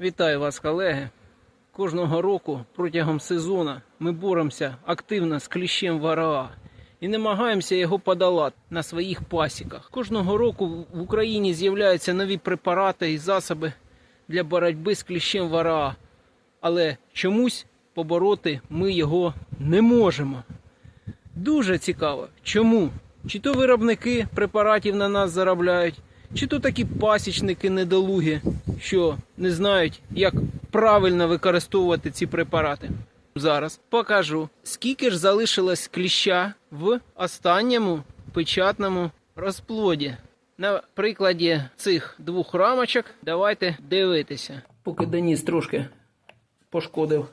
Вітаю вас, колеги. Кожного року протягом сезону ми боремося активно з кліщем вараа і намагаємося його подолати на своїх пасіках. Кожного року в Україні з'являються нові препарати і засоби для боротьби з кліщем вараа, але чомусь побороти ми його не можемо. Дуже цікаво, чому? Чи то виробники препаратів на нас заробляють, чи то такі пасічники недолугі, що не знають, як правильно використовувати ці препарати. Зараз покажу, скільки ж залишилось кліща в останньому печатному розплоді. На прикладі цих двох рамочок давайте дивитися. Поки Деніс трошки пошкодив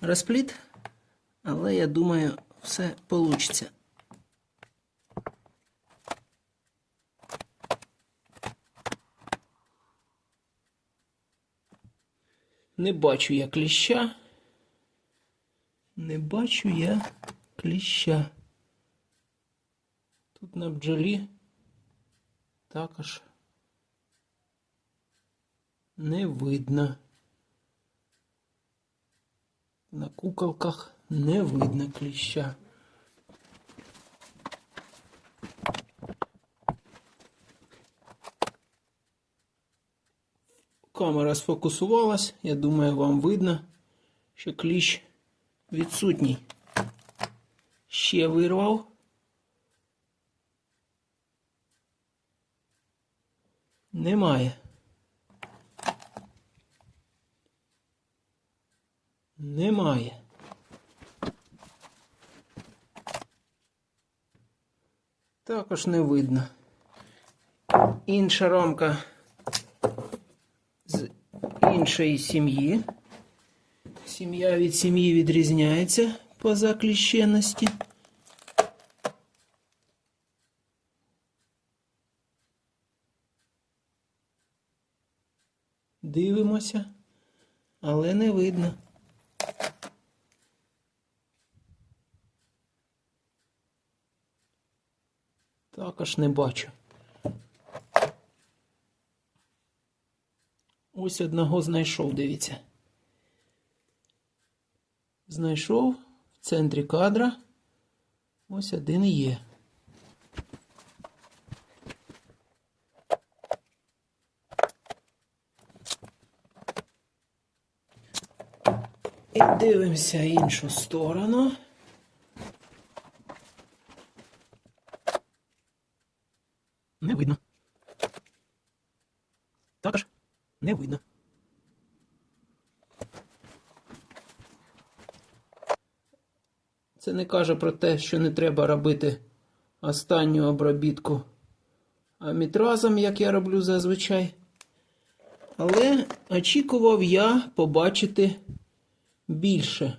розплід, але я думаю, все вийде. Не бачу я кліща. Не бачу я кліща. Тут на бджолі також не видно. На куколках не видно кліща. Камера сфокусувалась. Я думаю, вам видно, що кліщ відсутній. Ще вирвав. Немає. Немає. Також не видно. Інша рамка з іншої сім'ї. Сім'я від сім'ї відрізняється по закліщеності. Дивимося, але не видно. Також не бачу. Ось одного знайшов, дивіться. Знайшов в центрі кадра. Ось один і є. І дивимося іншу сторону. Не видно. Також не видно. Це не каже про те, що не треба робити останню обробітку амітразом, як я роблю зазвичай. Але очікував я побачити більше.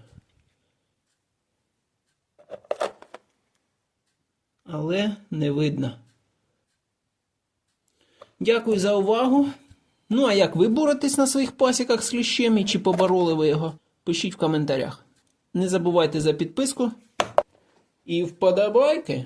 Але не видно. Дякую за увагу. Ну, а як ви боретесь на своїх пасіках з кліщем і чи побороли ви його? Пишіть в коментарях. Не забувайте за підписку і вподобайки.